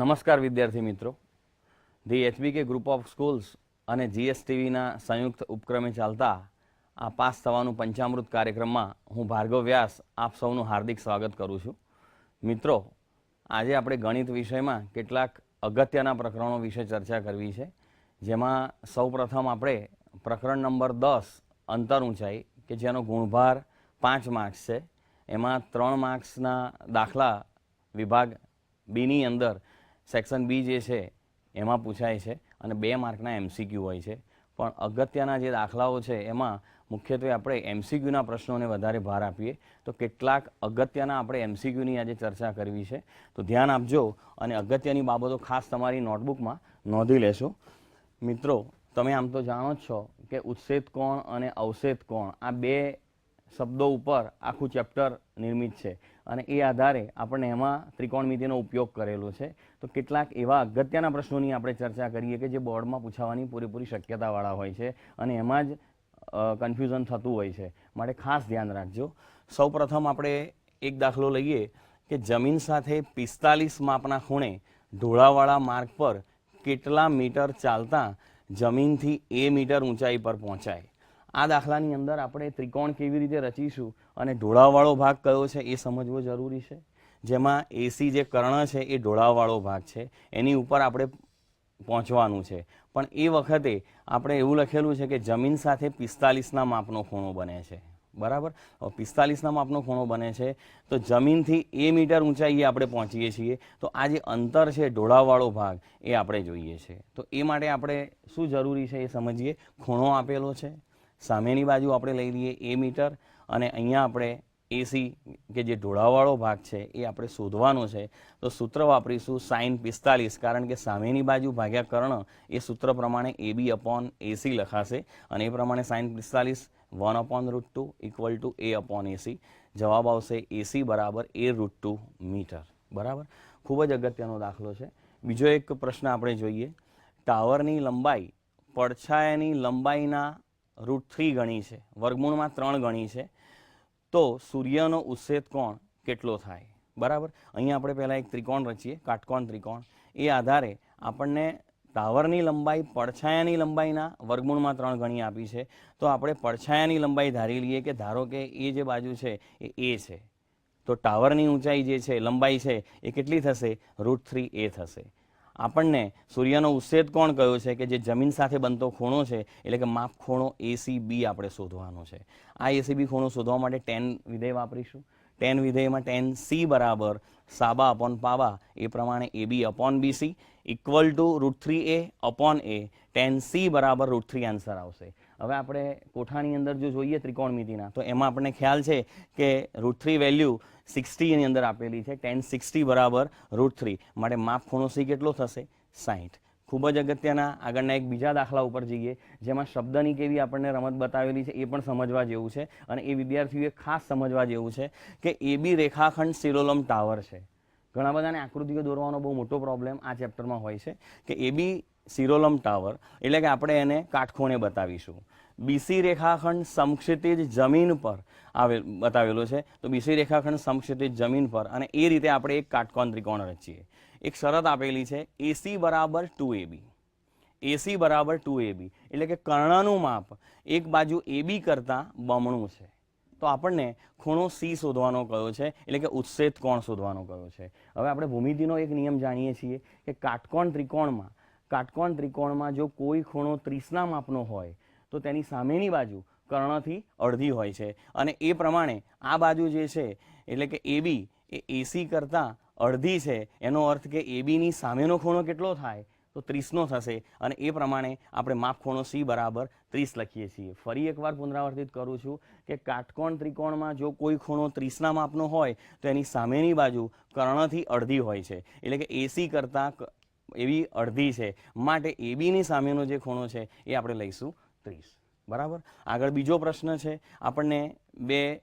નમસ્કાર વિદ્યાર્થી મિત્રો. The HBK group of schools અને જીએસટીવીના સંયુક્ત ઉપક્રમે ચાલતા આ પાસ થવાનું પંચામૃત કાર્યક્રમમાં હું ભાર્ગવ વ્યાસ આપ સૌનું હાર્દિક સ્વાગત કરું છું. મિત્રો, આજે આપણે ગણિત વિષયમાં કેટલાક અગત્યના પ્રકરણો વિશે ચર્ચા કરવી છે. જેમાં સૌપ્રથમ આપણે પ્રકરણ નંબર દસ અંતર ઊંચાઈ, કે જેનો ગુણભાર પાંચ માર્ક્સ છે. એમાં ત્રણ માર્ક્સના દાખલા વિભાગ બીની અંદર સેક્શન બી જે છે, એમાં પૂછાય છે અને બે માર્કના એમસીક્યુ હોય છે. પણ અગત્યના જે દાખલાઓ છે, એમાં મુખ્યત્વે આપણે એમસીક્યુના પ્રશ્નોને વધારે ભાર આપીએ. તો કેટલાક અગત્યના આપણે એમસીક્યુની આજે ચર્ચા કરવી છે. તો ધ્યાન આપજો અને અગત્યની બાબતો ખાસ તમારી નોટબુકમાં નોંધી લેશો. મિત્રો, તમે આમ તો જાણો જ છો કે ઉચ્છેદ કોણ અને અવસેદ કોણ, આ બે શબ્દો ઉપર આખું ચેપ્ટર નિર્મિત છે. અને એ આધારે આપણને એમાં ત્રિકોણમિતિનો ઉપયોગ કરેલો છે. તો કેટલાક એવા અગત્યના પ્રશ્નોની આપણે ચર્ચા કરીએ કે જે બોર્ડમાં પૂછાવાની પૂરેપૂરી શક્યતાવાળા હોય છે અને એમાં જ કન્ફ્યુઝન થતું હોય છે. માટે ખાસ ધ્યાન રાખજો. સૌપ્રથમ આપણે એક દાખલો લઈએ કે જમીન સાથે પિસ્તાલીસ માપના ખૂણે ઢોળાવાળા માર્ગ પર કેટલા મીટર ચાલતા જમીનથી એ મીટર ઊંચાઈ પર પહોંચાય. આ દાખલાની અંદર આપણે ત્રિકોણ કેવી રીતે રચીશું અને ઢોળાવવાળો ભાગ કયો છે એ સમજવો જરૂરી છે? જેમાં એસી જે કર્ણ છે એ ઢોળાવવાળો ભાગ છે. એની ઉપર આપણે પહોંચવાનું છે. પણ એ વખતે આપણે એવું લખેલું છે કે જમીન સાથે પિસ્તાલીસના માપનો ખૂણો બને છે. બરાબર? પિસ્તાલીસના માપનો ખૂણો બને છે. તો જમીનથી એ મીટર ઊંચાઈએ આપણે પહોંચીએ છીએ. તો આ જે અંતર છે ઢોળાવવાળો ભાગ એ આપણે જોઈએ છે. તો એ માટે આપણે શું જરૂરી છે એ સમજીએ? ખૂણો આપેલો છે. સામેની બાજુ આપણે લઈ લઈએ એ મીટર. અને અહીંયા આપણે એસી કે જે ઢોળાવાળો ભાગ છે એ આપણે શોધવાનો છે. તો સૂત્ર વાપરીશું સાઇન પિસ્તાલીસ, કારણ કે સામેની બાજુ ભાગ્યા કર્ણ એ સૂત્ર પ્રમાણે એ બી અપોન એસી લખાશે અને એ પ્રમાણે સાઇન પિસ્તાલીસ one upon root two equal to A upon AC જવાબ આવશે એસી બરાબર એ રૂટ ટુ મીટર બરાબર? ખૂબ જ અગત્યનો દાખલો છે. બીજો એક પ્રશ્ન આપણે જોઈએ. ટાવરની લંબાઈ પડછાયાની લંબાઈના રૂટ થ્રી ગણી છે. વર્ગમૂળમાં ત્રણ ગણી છે. તો સૂર્યનો ઉચ્છેદ કોણ? કેટલો થાય? બરાબર? અહીંયા આપણે પહેલાં એક ત્રિકોણ રચીએ, કાટકોણ ત્રિકોણ. એ આધારે આપણને ટાવરની લંબાઈ પડછાયાની લંબાઈના વર્ગમૂળમાં ત્રણ ગણી આપી છે. તો આપણે પડછાયાની લંબાઈ ધારી લઈએ કે ધારો કે એ જે બાજુ છે એ એ છે. તો ટાવરની ઊંચાઈ જે છે, લંબાઈ છે, એ કેટલી થશે? રૂટ થ્રી એ થશે. આપણને સૂર્યનો ઉચ્છેદ કોણ કયો છે કે જે જમીન સાથે બનતો ખૂણો છે? એટલે કે માપ ખૂણો એસી બી આપણે શોધવાનો છે. આ એસી બી ખૂણો શોધવા માટે ટેન વિધેય વાપરીશું. ટેન વિધેયમાં ટેન સી બરાબર સાબા અપોન પાબા, એ પ્રમાણે A B upon BC equal to root three A upon A tan C બરાબર રૂટ થ્રી આન્સર આવશે. હવે આપણે કોઠાની અંદર જો જોઈએ ત્રિકોણમિતિના તો એમાં આપણને ખ્યાલ છે કે રૂટ થ્રી વેલ્યુ સિક્સટીની અંદર આપેલી છે ટેન સિક્સટી બરાબર રૂટ થ્રી માટે માપ ખૂણો સી કેટલો થશે? સાહીઠ ખૂબ જ અગત્યના આગળના એક બીજા દાખલા ઉપર જઈએ, જેમાં શબ્દની કેવી આપણને રમત બતાવેલી છે એ પણ સમજવા જેવું છે અને એ વિદ્યાર્થીઓએ ખાસ સમજવા જેવું છે કે એ બી રેખાખંડ સિરોલમ ટાવર છે. ઘણા બધાને આકૃતિઓ દોરવાનો બહુ મોટો પ્રોબ્લેમ આ ચેપ્ટરમાં હોય છે કે એ બી સિરોલમ ટાવર એટલે કે આપણે એને કાટખૂણે બતાવીશું. બીસી રેખાખંડ સમક્ષિતિજ જમીન પર આવેલ, બતાવેલો છે. તો બીસી રેખાખંડ સમક્ષિતિજ જમીન પર અને એ રીતે આપણે એક કાટકોણ ત્રિકોણ રચીએ. એક શરત આપેલી છે એસી બરાબર ટુ એબી એસી બરાબર ટુ એબી એટલે કે કર્ણનું માપ એક બાજુ એબી કરતાં બમણું છે. તો આપણને ખૂણો સી શોધવાનો કયો છે, એટલે કે ઉત્સેદ કોણ શોધવાનો કયો છે. હવે આપણે ભૂમિતિનો એક નિયમ જાણીએ છીએ કે કાટકોણ ત્રિકોણમાં કાટકોણ ત્રિકોણમાં જો કોઈ ખૂણો ત્રીસના માપનો હોય, તો તેની સામેની બાજુ કર્ણથી અડધી હોય છે. અને એ પ્રમાણે આ બાજુ જે છે, એટલે કે એબી એ એસી કરતાં અડધી છે, એનો અર્થ કે એબીની સામેનો ખૂણો કેટલો થાય, તો ત્રીસનો થશે. અને એ પ્રમાણે આપણે માપ ખૂણો સી બરાબર ત્રીસ લખીએ છીએ. ફરી એકવાર પુનરાવર્તિત કરું છું કે કાટકોણ ત્રિકોણમાં જો કોઈ ખૂણો ત્રીસના માપનો હોય, તો એની સામેની બાજુ કર્ણથી અડધી હોય છે. એટલે કે એસી કરતાં એવી અડધી છે. માટે એબીની સામેનો જે ખૂણો છે એ આપણે લઈશું ત્રીસ. બરાબર? આગળ બીજો પ્રશ્ન છે, આપણને બે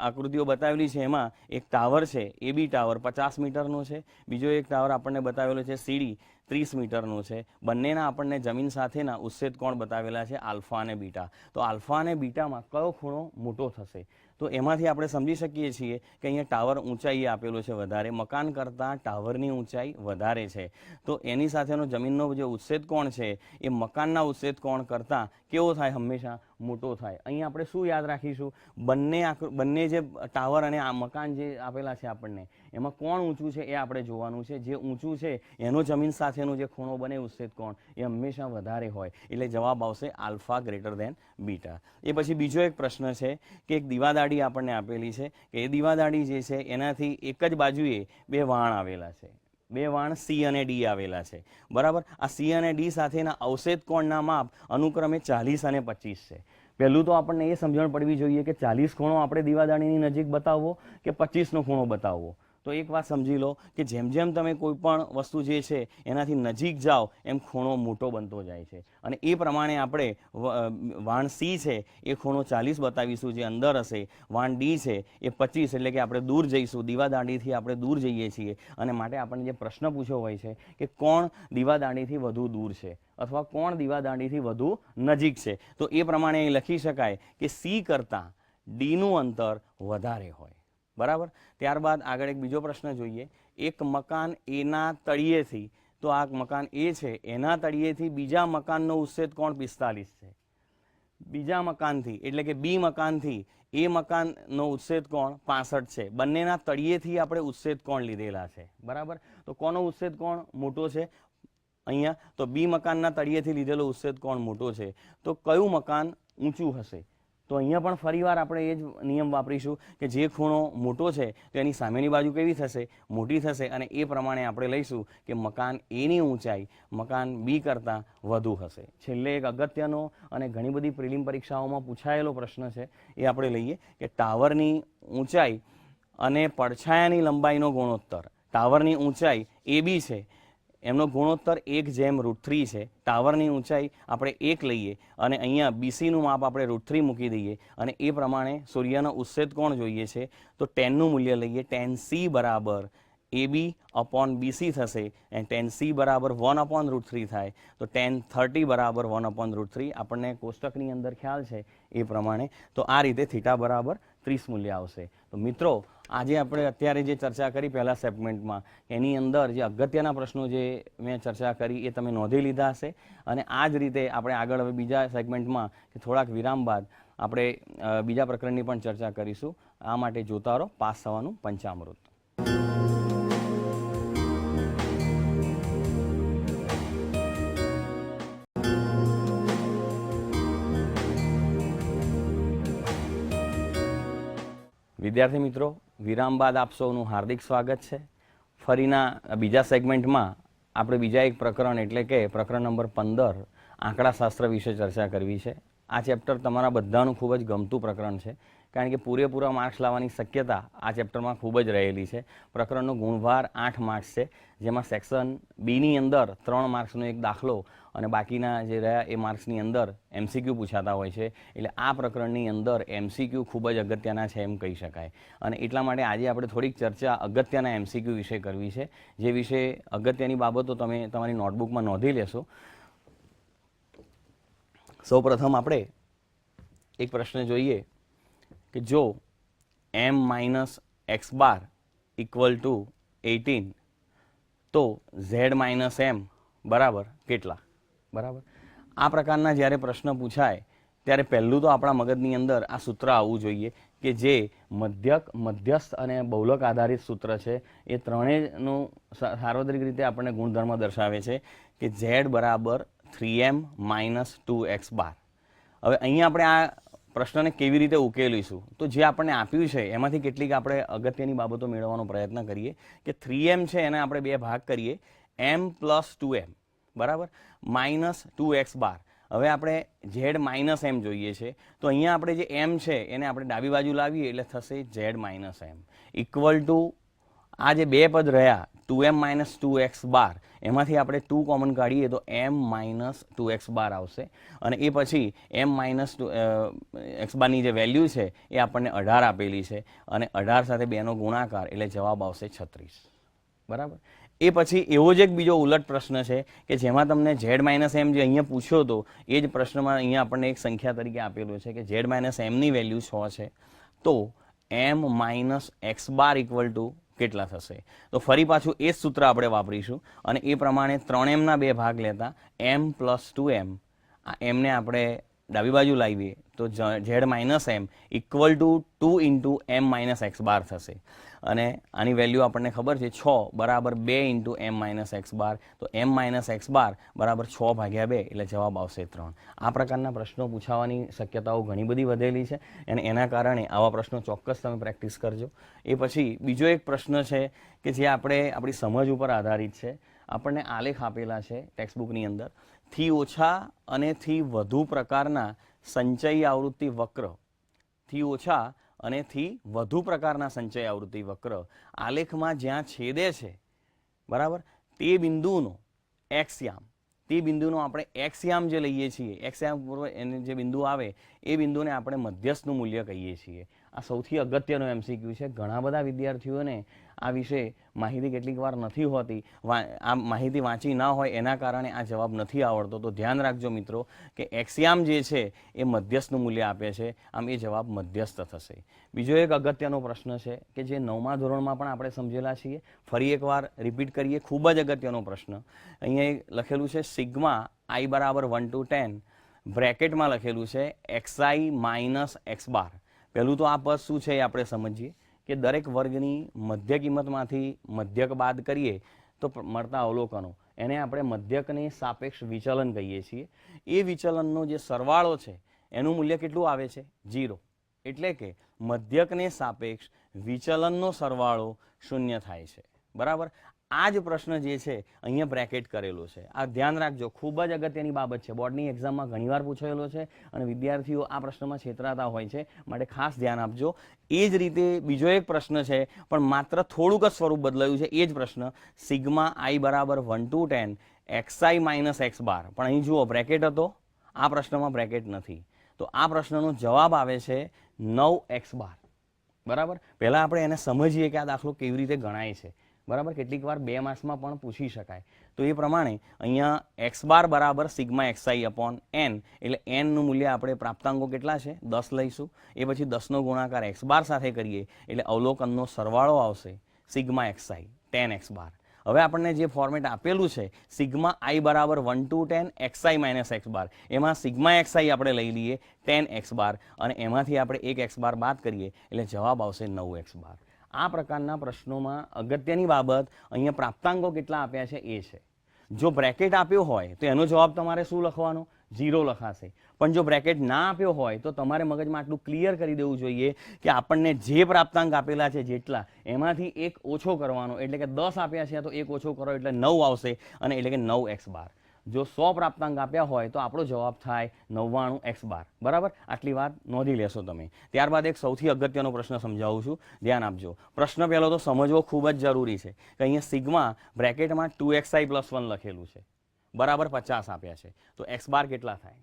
આકૃતિઓ બતાવેલી છે એમાં. એક ટાવર છે, એ બી ટાવર પચાસ મીટરનો છે. બીજો એક ટાવર આપણને બતાવેલો છે સીડી ત્રીસ મીટરનો છે. બંનેના આપણને જમીન સાથેના ઉચ્છેદ કોણ બતાવેલા છે? આલ્ફા અને બીટા. તો આલ્ફા અને બીટામાં કયો ખૂણો મોટો થશે? તો એમાંથી આપણે સમજી શકીએ છીએ કે અહીંયા ટાવર ઊંચાઈએ આપેલો છે વધારે, મકાન કરતાં ટાવરની ઊંચાઈ વધારે છે. તો એની સાથેનો જમીનનો જે ઉચ્છેદ કોણ છે, એ મકાનના ઉચ્છેદ કોણ કરતાં કેવો થાય હંમેશા? મોટો થાય. અહીંયા આપણે શું યાદ રાખીશું? બંને બંને જે ટાવર અને આ મકાન જે આપેલા છે આપણને, એમાં કોણ ઊંચું છે એ આપણે જોવાનું છે. જે ઊંચું છે, એનો જમીન સાથેનો જે ખૂણો બને ઉચ્છેદ કોણ? એ હંમેશા વધારે હોય. એટલે જવાબ આવશે આલ્ફા ગ્રેટર દેન બીટા. એ પછી બીજો એક પ્રશ્ન છે કે એક દીવાદાડી આપણને આપેલી છે કે એ દીવાદાડી જે છે, એનાથી એક જ બાજુએ બે વાણ આવેલા છે. બે વાણ સી અને ડી આવેલા છે. બરાબર? આ સી અને ડી સાથેના અવશેષ કોણના માપ અનુક્રમે ચાલીસ અને પચીસ છે. પહેલું તો આપણને એ સમજણ પડવી જોઈએ કે ચાલીસ ખૂણો આપણે દીવાદાણીની નજીક બતાવવો કે પચીસનો ખૂણો બતાવવો? તો એક વાત સમજી લો કે જેમ જેમ તમે કોઈ પણ વસ્તુ જે છે એનાથી નજીક જાઓ, એમ ખૂણો મોટો બનતો જાય છે. અને એ પ્રમાણે આપણે વાણ સી છે એ ખૂણો ચાલીસ બતાવીશું જે અંદર હશે. વાણ ડી છે એ પચીસ એટલે કે આપણે દૂર જઈશું. દીવાદાંડીથી આપણે દૂર જઈએ છીએ. અને માટે આપણને જે પ્રશ્ન પૂછ્યો હોય છે કે કોણ દીવાદાંડીથી વધુ દૂર છે અથવા કોણ દીવાદાંડીથી વધુ નજીક છે? તો એ પ્રમાણે લખી શકાય કે સી કરતાં ડીનું અંતર વધારે હોય. બરાબર? ત્યારબાદ આગળ એક બીજો પ્રશ્ન જોઈએ. એક મકાન એના તળિયેથી, તો આ મકાન એ છે, એના તળિયેથી બીજા મકાનનો ઉચ્છેદ કોણ? પિસ્તાલીસ છે. બીજા મકાનથી, એટલે કે બી મકાનથી, એ મકાનનો ઉચ્છેદ કોણ? પાસઠ છે. બંનેના તળિયેથી આપણે ઉચ્છેદ કોણ લીધેલા છે? બરાબર? તો કોનો ઉચ્છેદ કોણ? મોટો છે. અહીંયા તો બી મકાનના તળિયેથી લીધેલો ઉચ્છેદ કોણ? મોટો છે. તો કયું મકાન ઊંચું હશે? તો અહીંયા પણ ફરીવાર આપણે એ જ નિયમ વાપરીશું કે જે ખૂણો મોટો છે તો એની સામેની બાજુ કેવી થશે? મોટી થશે અને એ પ્રમાણે આપણે લઈશું કે મકાન એની ઊંચાઈ મકાન બી કરતાં વધુ હશે. છેલ્લે એક અગત્યનો અને ઘણી બધી પ્રિલિમ પરીક્ષાઓમાં પૂછાયેલો પ્રશ્ન છે. એ આપણે લઈએ કે ટાવરની ઊંચાઈ અને પડછાયાની લંબાઈનો ગુણોત્તર. ટાવરની ઊંચાઈ એ બી છે. એમનો ગુણોત્તર એક જેમ રૂટ થ્રી છે. ટાવરની ઊંચાઈ આપણે એક લઈએ અને અહીંયા બીસીનું માપ આપણે રૂટ થ્રી મૂકી દઈએ અને એ પ્રમાણે સૂર્યનો ઉચ્છેદ કોણ જોઈએ છે? તો ટેનનું મૂલ્ય લઈએ. ટેન સી બરાબર એ બી અપોન બીસી થશે એન્ડ ટેન સી બરાબર વન અપોન રૂટ થ્રી થાય. તો ટેન થર્ટી બરાબર વન અપોન રૂટ થ્રી આપણને કોષ્ટકની અંદર ખ્યાલ છે એ પ્રમાણે. તો આ રીતે થીટા બરાબર ત્રીસ મૂલ્ય આવશે. તો મિત્રો, આજે આપણે અત્યારે જે ચર્ચા કરી પહેલાં સેગમેન્ટમાં, એની અંદર જે અગત્યના પ્રશ્નો જે મેં ચર્ચા કરી એ તમે નોંધી લીધા હશે. અને આ જ રીતે આપણે આગળ હવે બીજા સેગમેન્ટમાં, કે થોડાક વિરામ બાદ આપણે બીજા પ્રકરણની પણ ચર્ચા કરીશું. આ માટે જોતા રહો, પાસ થવાનું પંચામૃત. વિદ્યાર્થી મિત્રો, વિરામ બાદ આપ સૌનું હાર્દિક સ્વાગત છે. ફરીના બીજા સેગમેન્ટમાં આપણે બીજા એક પ્રકરણ, એટલે કે પ્રકરણ નંબર પંદર, આંકડાશાસ્ત્ર વિશે ચર્ચા કરવી છે. આ ચેપ્ટર તમારા બધાનું ખૂબ જ ગમતું પ્રકરણ છે, કારણ કે પૂરેપૂરા માર્ક્સ લાવવાની શક્યતા આ ચેપ્ટરમાં ખૂબ જ રહેલી છે. પ્રકરણનો ગુણભાર આઠ માર્ક્સ છે, જેમાં સેક્શન બીની અંદર ત્રણ માર્ક્સનો એક દાખલો અને બાકીના જે રહ્યા એ માર્ક્સની અંદર એમસીક્યુ પૂછાતા હોય છે. એટલે આ પ્રકરણની અંદર એમસીક્યુ ખૂબ જ અગત્યના છે એમ કહી શકાય. અને એટલા માટે આજે આપણે થોડીક ચર્ચા અગત્યના એમસીક્યુ વિશે કરવી છે. જે વિશે અગત્યની બાબતો તમે તમારી નોટબુકમાં નોંધી લેશો. સૌ પ્રથમ આપણે એક પ્રશ્ન જોઈએ કે જો M minus X bar equal to eighteen તો ઝેડ માઇનસ એમ બરાબર કેટલા? બરાબર? આ પ્રકારના જ્યારે પ્રશ્ન પૂછાય, ત્યારે પહેલું તો આપણા મગજની અંદર આ સૂત્ર આવવું જોઈએ કે જે મધ્યક, મધ્યસ્થ અને બહુલક આધારિત સૂત્ર છે. એ ત્રણેયનું સાર્વત્રિક રીતે આપણને ગુણધર્મ દર્શાવે છે કે ઝેડ બરાબર three M minus two X bar. હવે અહીંયા આપણે આ પ્રશ્નને કેવી રીતે ઉકેલીશું? તો જે આપણને આપ્યું છે, એમાંથી કેટલીક આપણે અગત્યની બાબતો મેળવવાનો પ્રયત્ન કરીએ કે થ્રી એમ છે, એને આપણે બે ભાગ કરીએ. M plus two M. બરાબર? Minus two X bar. હવે આપણે ઝેડ માઇનસ એમ જોઈએ છે. તો અહીંયા આપણે જે એમ છે, એને આપણે ડાબી બાજુ લાવીએ એટલે થશે Z minus M. Equal to આ જે બે પદ રહ્યા, two M minus two X bar, એમાંથી આપણે ટુ કોમન કાઢીએ તો M minus two X bar આવશે. અને એ પછી એમ માઇનસ ટુ એક્સ બારની જે વેલ્યુ છે, એ આપણને અઢાર આપેલી છે. અને અઢાર સાથે બેનો ગુણાકાર એટલે જવાબ આવશે છત્રીસ. બરાબર? એ પછી એવો જ એક બીજો ઉલટ પ્રશ્ન છે કે જેમાં તમને ઝેડ માઇનસ એમ જે અહીંયા પૂછ્યો હતો એ જ પ્રશ્નમાં અહીંયા આપણને એક સંખ્યા તરીકે આપેલું છે કે ઝેડ માઇનસ એમની વેલ્યુ છ છે. તો M minus X bar equal to કેટલા થશે? તો ફરી પાછું એ જ સૂત્ર આપણે વાપરીશું અને એ પ્રમાણે ત્રણ એમના બે ભાગ લેતા, એમ પ્લસ ટુ એમ. આ એમને આપણે ડાબી બાજુ લાવીએ, તો Z minus M equal to two into M minus X bar થશે. અને આની વેલ્યુ આપણને ખબર છે છ બરાબર બે into M minus X bar. તો એમ માઇનસ એક્સ બાર બરાબર છ ભાગ્યા બે એટલે જવાબ આવશે ત્રણ. આ પ્રકારના પ્રશ્નો પૂછાવાની શક્યતાઓ ઘણી બધી વધેલી છે અને એના કારણે આવા પ્રશ્નો ચોક્કસ તમે પ્રેક્ટિસ કરજો. એ પછી બીજો એક પ્રશ્ન છે કે જે આપણે, આપણી સમજ ઉપર આધારિત છે. આપણને આલેખ આપેલા છે ટેક્સ્ટબુકની અંદર. થી ઓછા અને થી વધુ પ્રકારના સંચયી આવૃત્તિ વક્ર. થી ઓછા અને થી વધુ પ્રકારના સંચય આવૃત્તિ વક્ર. આલેખમાં જ્યાં છેદે છે, બરાબર? તે બિંદુનો એક્સયામ તે બિંદુનો આપણે એક્સયામ જે લઈએ છીએ એક્સ યામ પૂર્વ એને જે બિંદુ આવે, એ બિંદુને આપણે મધ્યસ્થનું મૂલ્ય કહીએ છીએ. આ સૌથી અગત્યનો એમસીક્યુ છે. ઘણા બધા વિદ્યાર્થીઓને આ વિશે માહિતી કેટલીક વાર નથી હોતી. આ માહિતી વાંચી ના હોય એના કારણે આ જવાબ નથી આવડતો. તો ધ્યાન રાખજો મિત્રો કે એક્સિયામ જે છે એ મધ્યસ્થનું મૂલ્ય આપે છે. આમ એ જવાબ મધ્યસ્થ થશે. બીજો એક અગત્યનો પ્રશ્ન છે કે જે નવમા ધોરણમાં પણ આપણે સમજેલા છીએ. ફરી એકવાર રિપીટ કરીએ, ખૂબ જ અગત્યનો પ્રશ્ન. અહીંયા લખેલું છે, સિગ્મા આઈ બરાબર વન ટુ ટેન બ્રેકેટમાં લખેલું છે એક્સઆઈ માઇનસ એક્સ બાર પહેલું તો આ પદ શું છે એ આપણે સમજીએ કે દરેક વર્ગની મધ્ય કિંમતમાંથી મધ્યક બાદ કરીએ તો મળતા અવલોકનો. એને આપણે મધ્યકને સાપેક્ષ વિચલન કહીએ છીએ. એ વિચલનનો જે સરવાળો છે, એનું મૂલ્ય કેટલું આવે છે? જીરો એટલે કે મધ્યકને સાપેક્ષ વિચલનનો સરવાળો શૂન્ય થાય છે. બરાબર? આ જ પ્રશ્ન જે છે, અહીંયા બ્રેકેટ કરેલો છે. આ ધ્યાન રાખજો, ખૂબ જ અગત્યની બાબત છે. બોર્ડની એક્ઝામમાં ઘણીવાર પૂછાયેલો છે અને વિદ્યાર્થીઓ આ પ્રશ્નમાં છેતરાતા હોય છે. માટે ખાસ ધ્યાન આપજો. એ જ રીતે બીજો એક પ્રશ્ન છે, પણ માત્ર થોડુંક જ સ્વરૂપ બદલાયું છે. એ જ પ્રશ્ન, સિગ્મા આઈ બરાબર one two ten, XI minus X bar. પણ અહીં જુઓ, બ્રેકેટ હતો. આ પ્રશ્નમાં બ્રેકેટ નથી. તો આ પ્રશ્નનો જવાબ આવે છે નવ એક્સ બાર. બરાબર? પહેલાં આપણે એને સમજીએ કે આ દાખલો કેવી રીતે ગણાય છે. બરાબર? કેટલીક વાર બે માસમાં પણ પૂછી શકાય. તો એ પ્રમાણે અહીંયા એક્સ બાર બરાબર સિગ્મા એક્સઆઈ અપોન એન, એટલે એનનું મૂલ્ય આપણે પ્રાપ્તાંકો કેટલા છે? દસ લઈશું. એ પછી દસનો ગુણાકાર એક્સ બાર સાથે કરીએ, એટલે અવલોકનનો સરવાળો આવશે sigma XI ten X bar. હવે આપણને જે ફોર્મેટ આપેલું છે, સિગ્મા આઈ બરાબર one, two, ten XI minus X bar. એમાં સિગ્મા એક્સઆઈ આપણે લઈ લઈએ, ટેન એક્સ બાર, અને એમાંથી આપણે એક એક્સ બાર બાદ કરીએ, એટલે જવાબ આવશે નવ એક્સ બાર. આ પ્રકારના પ્રશ્નોમાં અગત્યની બાબત અહીંયા પ્રાપ્તાંકો કેટલા આપ્યા છે એ છે. જો બ્રેકેટ આપ્યો હોય તો એનો જવાબ તમારે શું લખવાનો? ઝીરો લખાશે. પણ જો બ્રેકેટ ના આપ્યો હોય તો તમારે મગજમાં આટલું ક્લિયર કરી દેવું જોઈએ કે આપણને જે પ્રાપ્તાંક આપેલા છે જેટલા, એમાંથી એક ઓછો કરવાનો. એટલે કે દસ આપ્યા છે, તો એક ઓછો કરો, એટલે નવ આવશે અને એટલે કે નવ એક્સ બાર. જો સો પ્રાપ્તાંક આપ્યા હોય તો આપણો જવાબ થાય નવ્વાણું એક્સ બાર. બરાબર? આટલી વાત નોંધી લેશો તમે. ત્યારબાદ એક સૌથી અગત્યનો પ્રશ્ન સમજાવું છું. ધ્યાન આપજો. પ્રશ્ન પહેલો તો સમજવો ખૂબ જ જરૂરી છે કે અહીંયા સિગ્મા બ્રેકેટમાં ટુ એક્સઆઈ પ્લસ વન લખેલું છે. બરાબર પચાસ આપ્યા છે. તો એક્સ બાર કેટલા થાય?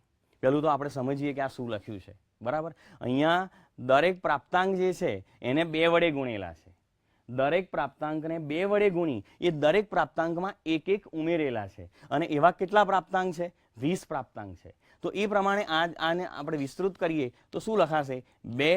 પહેલું તો આપણે સમજીએ કે આ શું લખ્યું છે. બરાબર? અહીંયા દરેક પ્રાપ્તાંક જે છે એને બે વડે ગુણેલા છે. દરેક પ્રાપ્તાંકને બે વડે ગુણી, એ દરેક પ્રાપ્તાંકમાં એક એક ઉમેરેલા છે. અને એવા કેટલા પ્રાપ્તાંક છે? વીસ પ્રાપ્તાંક છે. તો એ પ્રમાણે આ આને આપણે વિસ્તૃત કરીએ તો શું લખાશે? બે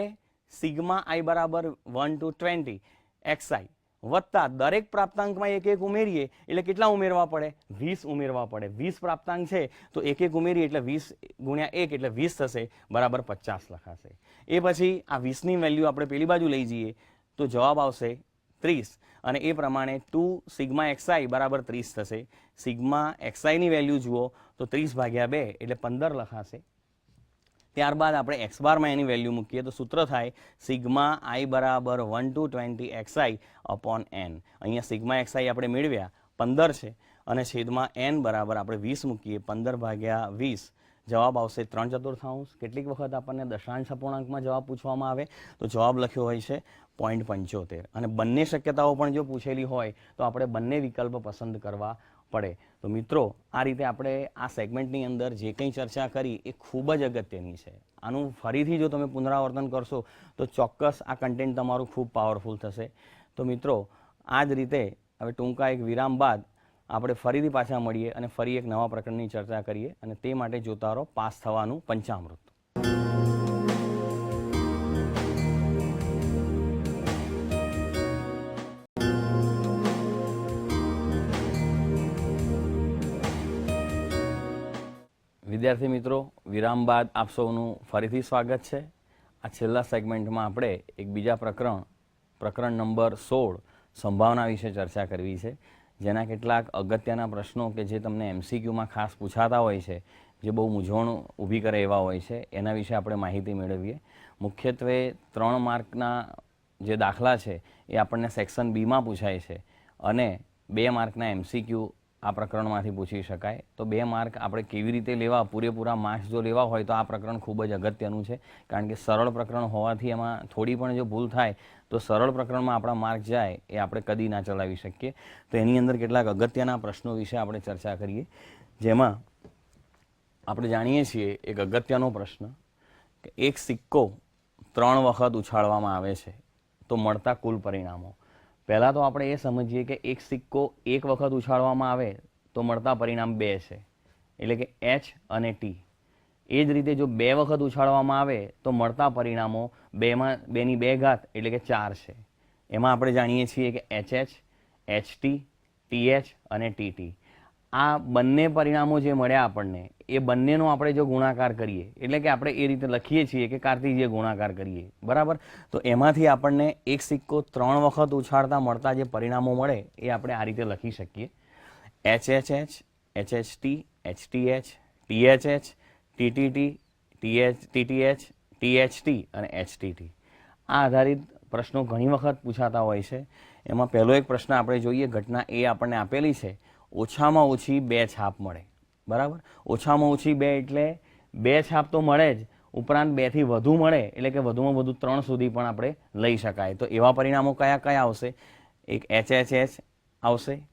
સિગ્મા આઈ બરાબર વન ટુ ટ્વેન્ટી એક્સઆઈ વત્તા દરેક પ્રાપ્તાંકમાં એક એક ઉમેરીએ, એટલે કેટલા ઉમેરવા પડે? વીસ ઉમેરવા પડે. વીસ પ્રાપ્તાંક છે, તો એક એક ઉમેરીએ એટલે વીસ ગુણ્યા એક એટલે વીસ થશે, બરાબર પચાસ લખાશે. એ પછી આ વીસની વેલ્યુ આપણે પેલી બાજુ લઈ જઈએ, તો જવાબ આવશે ત્રીસ અને એ પ્રમાણે ટુ સિગ્મા એક્સઆઈ બરાબર ત્રીસ થશે. સિગ્મા એક્સઆઈની વેલ્યુ જુઓ તો ત્રીસ ભાગ્યા બે એટલે પંદર લખાશે. ત્યારબાદ આપણે એક્સ બારમાં એની વેલ્યુ મૂકીએ તો સૂત્ર થાય સિગ્મા આઈ બરાબર one two twenty XI upon N. અહીંયા સિગ્મા એક્સઆઈ આપણે મેળવ્યા, પંદર છે. અને છેદમાં એન બરાબર આપણે વીસ મૂકીએ, પંદર ભાગ્યા વીસ. જવાબ આવશે ત્રણ ચતુર્થાંશ. કેટલીક વખત આપણને દશાંશ અપૂર્ણાંકમાં જવાબ પૂછવામાં આવે તો જવાબ લખ્યો હોય છે પોઈન્ટ પંચોતેર. અને બંને શક્યતાઓ પણ જો પૂછેલી હોય, તો આપણે બંને વિકલ્પ પસંદ કરવા પડે. તો મિત્રો, આ રીતે આપણે આ સેગમેન્ટની અંદર જે કંઈ ચર્ચા કરી, એ ખૂબ જ અગત્યની છે. આનું ફરીથી જો તમે પુનરાવર્તન કરશો, તો ચોક્કસ આ કન્ટેન્ટ તમારું ખૂબ પાવરફુલ થશે. તો મિત્રો, આ જ રીતે હવે ટૂંકા એક વિરામ બાદ આપણે ફરીથી પાછા મળીએ અને ફરી એક નવા પ્રકરણની ચર્ચા કરીએ અને તે માટે જોતા રહો પાસ થવાનું પંચામૃત. વિદ્યાર્થી મિત્રો, વિરામ બાદ આપ સૌનું ફરીથી સ્વાગત છે. આ છેલ્લા સેગમેન્ટમાં આપણે એક બીજા પ્રકરણ પ્રકરણ નંબર સોળ, સંભાવના વિશે ચર્ચા કરવી છે. જેના કેટલાક અગત્યના પ્રશ્નો કે જે તમને એમસીક્યુમાં ખાસ પૂછાતા હોય છે, જે બહુ મૂંઝવણ ઊભી કરે એવા હોય છે, એના વિશે આપણે માહિતી મેળવીએ. મુખ્યત્વે ત્રણ માર્કના જે દાખલા છે, એ આપણને સેક્શન બીમાં પૂછાય છે અને બે માર્કના એમસીક્યુ આ પ્રકરણમાંથી પૂછી શકાય. તો બે માર્ક આપણે કેવી રીતે લેવા? પૂરેપૂરા માર્ક્સ જો લેવા હોય તો આ પ્રકરણ ખૂબ જ અગત્યનું છે. કારણ કે સરળ પ્રકરણ હોવાથી એમાં થોડી પણ જો ભૂલ થાય, તો સરળ પ્રકરણમાં આપણા માર્ક જાય એ આપણે કદી ના ચલાવી શકીએ. તો એની અંદર કેટલાક અગત્યના પ્રશ્નો વિશે આપણે ચર્ચા કરીએ. જેમાં આપણે જાણીએ છીએ એક અગત્યનો પ્રશ્ન કે એક સિક્કો ત્રણ વખત ઉછાળવામાં આવે છે. તો મળતા કુલ પરિણામો. પહેલાં તો આપણે એ સમજીએ કે એક સિક્કો એક વખત ઉછાળવામાં આવે તો મળતા પરિણામ બે છે. એટલે કે એચ અને ટી એ જ રીતે જો બે વખત ઉછાળવામાં આવે તો મળતા પરિણામો બેમાં, બેની બે ઘાત એટલે કે ચાર છે. એમાં આપણે જાણીએ છીએ કે H H H T TH અને ટીટી આ બંને પરિણામો જે મળ્યા આપણને, એ બંનેનો આપણે જો ગુણાકાર કરીએ, એટલે કે આપણે એ રીતે લખીએ છીએ કે કાર્તિજીય ગુણાકાર કરીએ, બરાબર? તો એમાંથી આપણને એક સિક્કો ત્રણ વખત ઉછાળતા મળતા જે પરિણામો મળે, એ આપણે આ રીતે લખી શકીએ. H H H H H T H T H T H H T T T T H T T H T H T અને એચ ટી ટી આ આધારિત પ્રશ્નો ઘણી વખત પૂછાતા હોય છે. એમાં પહેલો એક પ્રશ્ન આપણે જોઈએ, ઘટના એ આપણને આપેલી છે. ઓછામાં ઓછી બે છાપ મળે. બરાબર? ઓછામાં ઓછી બે એટલે બે છાપ તો મળે જ. ઉપરાંત બેથી વધુ મળે એટલે કે વધુમાં વધુ ત્રણ સુધી પણ આપણે લઈ શકાય. તો એવા પરિણામો કયા કયા આવશે? એક એચ એચ એચ આવશે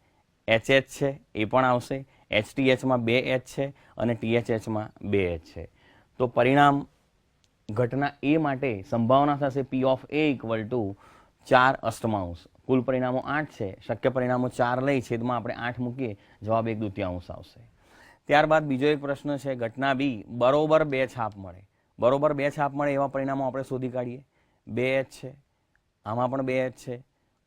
એચ એચ છે એ પણ આવશે એચ ટી એચમાં બે એચ છે અને ટીએચ એચમાં બે એચ છે. તો પરિણામ ઘટના એ માટે સંભાવના થશે P of A equal to ચાર અષ્ટમાંશ કુલ પરિણામો આઠ છે. શક્ય પરિણામો ચાર લઈ છેદમાં આપણે આઠ મૂકીએ, જવાબ એક દુત્યાંશ આવશે. ત્યારબાદ બીજો એક પ્રશ્ન છે, ઘટના બી બરોબર બે છાપ મળે. બરોબર બે છાપ મળે એવા પરિણામો આપણે શોધી કાઢીએ. બે એચ છે. આમાં પણ બે એચ છે.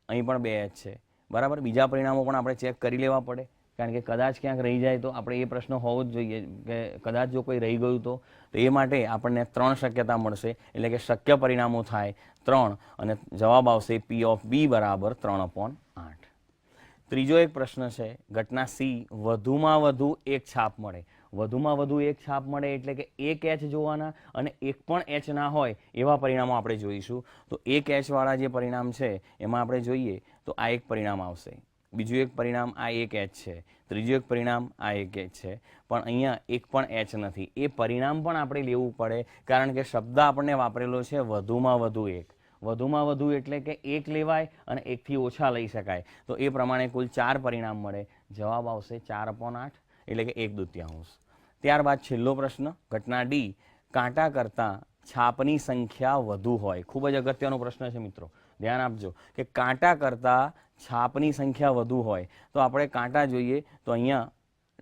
અહીં પણ બે એચ છે. બરાબર? બીજા પરિણામો પણ આપણે ચેક કરી લેવા પડે. કારણ કે કદાચ ક્યાંક રહી જાય તો આપણે એ પ્રશ્ન હોવો જ જોઈએ. કે કદાચ જો કોઈ રહી ગયું તો તો એ માટે આપણને ત્રણ શક્યતા મળશે. એટલે કે શક્ય પરિણામો થાય. ત્રણ અને જવાબ આવશે પી ઓફ બી બરાબર ત્રણ અપોન આઠ. ત્રીજો એક પ્રશ્ન છે, ઘટના સી વધુમાં વધુ એક છાપ મળે. વધુમાં વધુ એક છાપ મળે એટલે કે એક એચ જોવાના અને એક પણ એચ ના હોય એવા પરિણામો આપણે જોઈશું. તો એક એચવાળા જે પરિણામ છે, એમાં આપણે જોઈએ તો આ એક પરિણામ આવશે. બીજું એક પરિણામ આ એક એચ છે. ત્રીજું એક પરિણામ આ એક એચ છે. પણ અહીંયા એક પણ એચ નથી. એ પરિણામ પણ આપણે લેવું પડે, કારણ કે શબ્દ આપણને વાપરેલો છે વધુમાં વધુ એક. વધુમાં વધુ એટલે કે એક લેવાય અને એકથી ઓછા લઈ શકાય. તો એ પ્રમાણે કુલ ચાર પરિણામ મળે. જવાબ આવશે ચાર અપોન આઠ, એટલે કે એક દુત્યાંશ. ત્યારબાદ છેલ્લો પ્રશ્ન, ઘટના ડી કાંટા કરતાં છાપની સંખ્યા વધુ હોય. ખૂબ જ અગત્યનો પ્રશ્ન છે મિત્રો. ધ્યાન આપજો કે કાંટા કરતાં છાપની સંખ્યા વધુ હોય. તો આપણે કાંટા જોઈએ તો અહીંયા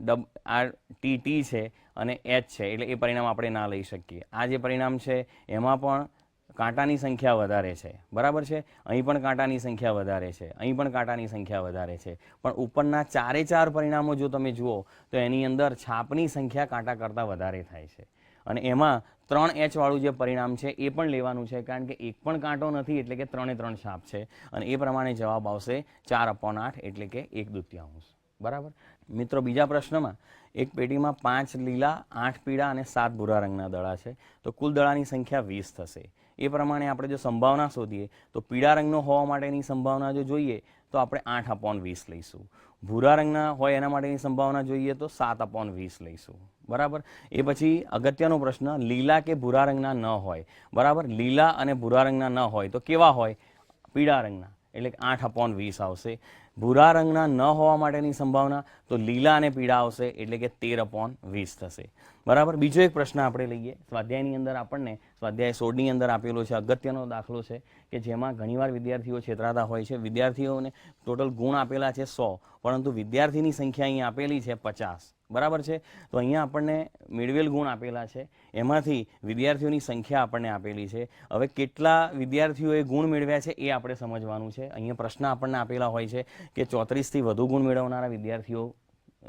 ડબ, આ ટી ટી છે અને એચ છે. એટલે એ પરિણામ આપણે ના લઈ શકીએ. આ જે પરિણામ છે, એમાં પણ કાંટાની સંખ્યા વધારે છે. બરાબર છે? અહીં પણ કાંટાની સંખ્યા વધારે છે. અહીં પણ કાંટાની સંખ્યા વધારે છે. પણ ઉપરના ચારે ચાર પરિણામો જો તમે જુઓ, તો એની અંદર છાપની સંખ્યા કાંટા કરતાં વધારે થાય છે. અને એમાં ત્રણ એચવાળું જે પરિણામ છે, એ પણ લેવાનું છે, કારણ કે એક પણ કાંટો નથી, એટલે કે ત્રણે ત્રણ છાપ છે. અને એ પ્રમાણે જવાબ આવશે ચાર અપોન આઠ, એટલે કે એક દુત્યાંશ. બરાબર? મિત્રો, બીજા પ્રશ્નમાં, એક પેટીમાં પાંચ લીલા, આઠ પીળા અને સાત ભૂરા રંગના દડા છે. તો કુલ દડાની સંખ્યા વીસ થશે. એ પ્રમાણે આપણે જો સંભાવના શોધીએ, તો પીળા રંગનો હોવા માટેની સંભાવના જો જોઈએ, તો આપણે આઠ અપોન વીસ લઈશું. ભૂરા રંગના હોય એના માટેની સંભાવના જોઈએ, તો સાત અપોન વીસ લઈશું. બરાબર? એ પછી અગત્યનો પ્રશ્ન, લીલા કે ભૂરા રંગના ન હોય? બરાબર? લીલા અને ભૂરા રંગના ન હોય, તો કેવા હોય? પીળા રંગના. એટલે આઠ અપોન વીસ આવશે. ભૂરા રંગના ન હોવા માટેની સંભાવના, તો લીલા અને પીળા આવશે એટલે કે તેર અપોન વીસ થશે. બરાબર? બીજો એક પ્રશ્ન આપણે લઈએ. સ્વાધ્યાયની અંદર આપણને, સ્વાધ્યાય સોળની અંદર આપેલો છે, અગત્યનો દાખલો છે કે જેમાં ઘણીવાર વિદ્યાર્થીઓ છેતરાતા હોય છે. વિદ્યાર્થીઓને ટોટલ ગુણ આપેલા છે સો, પરંતુ વિદ્યાર્થીની સંખ્યા અહીં આપેલી છે પચાસ. બરાબર છે? તો અહીંયા આપણને મેળવેલ ગુણ આપેલા છે. એમાંથી વિદ્યાર્થીઓની સંખ્યા આપણને આપેલી છે. હવે કેટલા વિદ્યાર્થીઓએ ગુણ મેળવ્યા છે એ આપણે સમજવાનું છે. અહીંયા પ્રશ્ન આપણને આપેલા હોય છે કે ચોત્રીસથી વધુ ગુણ મેળવનારા વિદ્યાર્થીઓ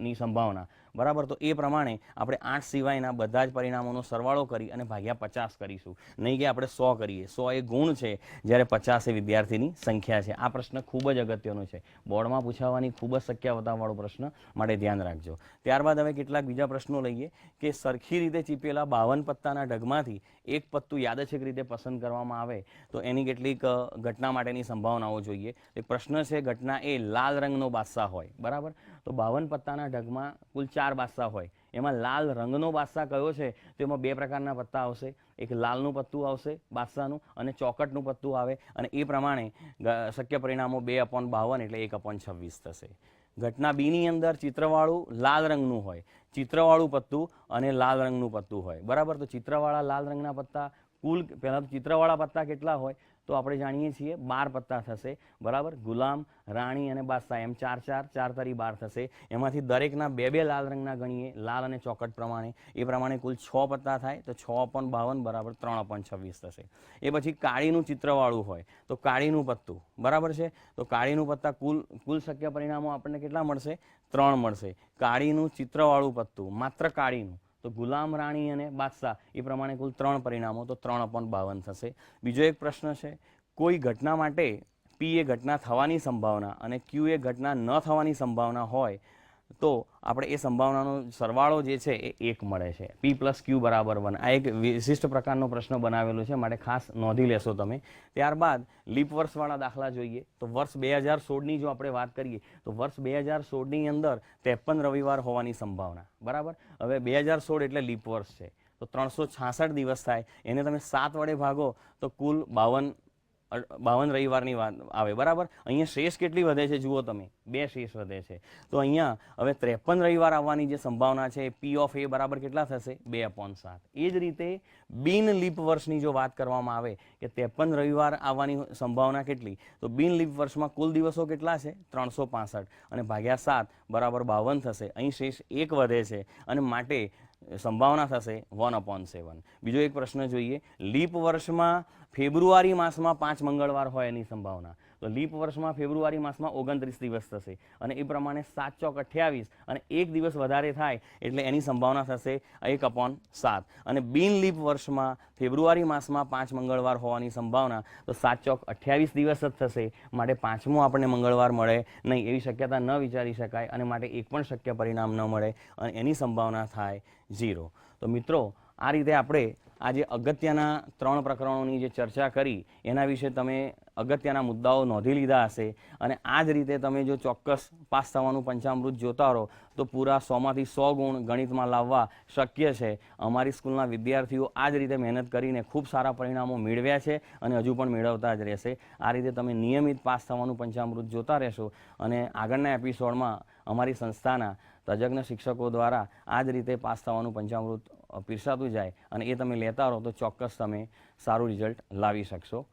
ની સંભાવના. બરાબર? તો એ પ્રમાણે આપણે આઠ સિવાયના બધા જ પરિણામોનો સરવાળો કરી અને ભાગ્યા પચાસ કરીશું. નહીં કે આપણે સો કરીએ. સો એ ગુણ છે જ્યારે પચાસ એ વિદ્યાર્થીની સંખ્યા છે. આ પ્રશ્ન ખૂબ જ અગત્યનો છે. બોર્ડમાં પૂછાવાની ખૂબ જ શક્યતાવાળો પ્રશ્ન માટે ધ્યાન રાખજો. ત્યારબાદ હવે કેટલાક બીજા પ્રશ્નો લઈએ કે સરખી રીતે ચીપેલા બાવન પત્તાના ઢગમાંથી એક પત્તું યાદચ્છિક રીતે પસંદ કરવામાં આવે તો એની કેટલીક ઘટના માટેની સંભાવનાઓ જોઈએ. પ્રશ્ન છે, ઘટના એ લાલ રંગનો બાદશાહ હોય. બરાબર? તો બાવન પત્તાના ઢગમાં કુલ ચાર બાસ્સા હોય. એમાં લાલ રંગનો બાસ્સા કયો છે, તો એમાં બે પ્રકારના પત્તા આવશે. એક લાલનું પત્તું આવશે બાસ્સાનું અને ચોકટનું પત્તું આવે. અને એ પ્રમાણે શક્ય પરિણામો બે અપોન બાવન એટલે એક અપોન છવ્વીસ થશે. ઘટના બીની અંદર ચિત્રવાળું લાલ રંગનું હોય. ચિત્રવાળું પત્તું અને લાલ રંગનું પત્તું હોય. બરાબર? તો ચિત્રવાળા લાલ રંગના પત્તા કુલ, પહેલાં તો ચિત્રવાળા પત્તા કેટલા હોય? તો આપણે જાણીએ છીએ બાર પત્તા થશે, બરાબર? ગુલામ, રાણી અને બાદશાહ, એમ ચાર ચાર ચાર તારી બાર થશે. એમાંથી દરેકના બે બે લાલ રંગના ગણીએ, લાલ અને ચોકટ પ્રમાણે. એ પ્રમાણે કુલ છ પત્તા થાય, તો છ અપન બાવન, બરાબર? ત્રણ અપન છવ્વીસ થશે. એ પછી કાળીનું ચિત્રવાળું હોય, તો કાળીનું પત્તું, બરાબર છે? તો કાળીનું પત્તા કુલ કુલ શક્ય પરિણામો આપણને કેટલા મળશે? ત્રણ મળશે. કાળીનું ચિત્રવાળું પત્તું, માત્ર કાળીનું. તો ગુલામ રાણી અને બાદશાહ એ પ્રમાણે કુલ ત્રણ પરિણામો, તો ત્રણ અપોન બાવન થશે. બીજો એક પ્રશ્ન છે, કોઈ ઘટના માટે પી એ ઘટના થવાની સંભાવના અને ક્યુ એ ઘટના ન થવાની સંભાવના હોય તો આપણે એ સંભાવનાનો સરવાળો જે છે એ એક મળે છે. પી પ્લસ ક્યુ બરાબર વન. આ એક વિશિષ્ટ પ્રકારનો પ્રશ્ન બનાવેલો છે, માટે ખાસ નોંધી લેશો તમે. ત્યારબાદ લીપ વર્ષવાળા દાખલા જોઈએ. તો વર્ષ બે હજાર સોળની જો આપણે વાત કરીએ, તો વર્ષ બે હજાર સોળની અંદર ત્રેપન રવિવાર હોવાની સંભાવના. બરાબર? હવે બે હજાર સોળ એટલે લીપ વર્ષ છે. તો ત્રણસો છાસઠ દિવસ થાય. એને તમે સાત વડે ભાગો, તો કુલ બાવન બાવન રવિવારની વાત આવે, બરાબર? અહીંયા શેષ કેટલી વધે છે, જુઓ તમે. બે શેષ વધે છે. તો અહીંયા હવે ત્રેપન રવિવાર આવવાની જે સંભાવના છે પી ઓફ એ બરાબર કેટલા થશે? બે અપોન સાત. એ જ રીતે બિન લીપ વર્ષની જો વાત કરવામાં આવે કે ત્રેપન રવિવાર આવવાની સંભાવના કેટલી, તો બિન લીપ વર્ષમાં કુલ દિવસો કેટલા છે? ત્રણસો અને ભાગ્યા સાત બરાબર બાવન થશે. અહીં શેષ એક વધે છે. અને માટે સંભાવના થશે વન અપોન સેવન બીજો એક પ્રશ્ન જોઈએ. લીપ વર્ષમાં ફેબ્રુઆરી માસમાં પાંચ મંગળવાર હોય એની સંભાવના. તો લીપ વર્ષમાં ફેબ્રુઆરી માસમાં ઓગણત્રીસ દિવસ થશે અને એ પ્રમાણે સાત ચોક અઠ્યાવીસ અને એક દિવસ વધારે થાય એટલે એની સંભાવના થશે એક અપોન સાત. અને બિન લીપ વર્ષમાં ફેબ્રુઆરી માસમાં પાંચ મંગળવાર હોવાની સંભાવના, તો સાત ચોક અઠ્યાવીસ દિવસ જ થશે. માટે પાંચમો આપણને મંગળવાર મળે નહીં એવી શક્યતા ન વિચારી શકાય અને માટે એક પણ શક્ય પરિણામ ન મળે અને એની સંભાવના થાય ઝીરો. તો મિત્રો, આ રીતે આપણે આ જે અગત્યના ત્રણ પ્રકરણોની જે ચર્ચા કરી, એના વિશે તમે અગત્યના મુદ્દાઓ નોંધી લીધા હશે અને આ જ રીતે તમે જો ચોક્કસ પાસ થવાનું પંચામૃત જોતા રહો, તો પૂરા સોમાંથી સો ગુણ ગણિતમાં લાવવા શક્ય છે. અમારી સ્કૂલના વિદ્યાર્થીઓ આ જ રીતે મહેનત કરીને ખૂબ સારા પરિણામો મેળવ્યા છે અને હજુ પણ મેળવતા જ રહેશે. આ રીતે તમે નિયમિત પાસ થવાનું પંચામૃત જોતા રહેશો અને આગળના એપિસોડમાં અમારી સંસ્થાના તજજ્ઞ શિક્ષકો દ્વારા આ જ રીતે પાસ થવાનું પંચામૃત પીરસાતું જાય અને એ તમે લેતા રહો તો ચોક્કસ તમે સારું રિઝલ્ટ લાવી શકશો.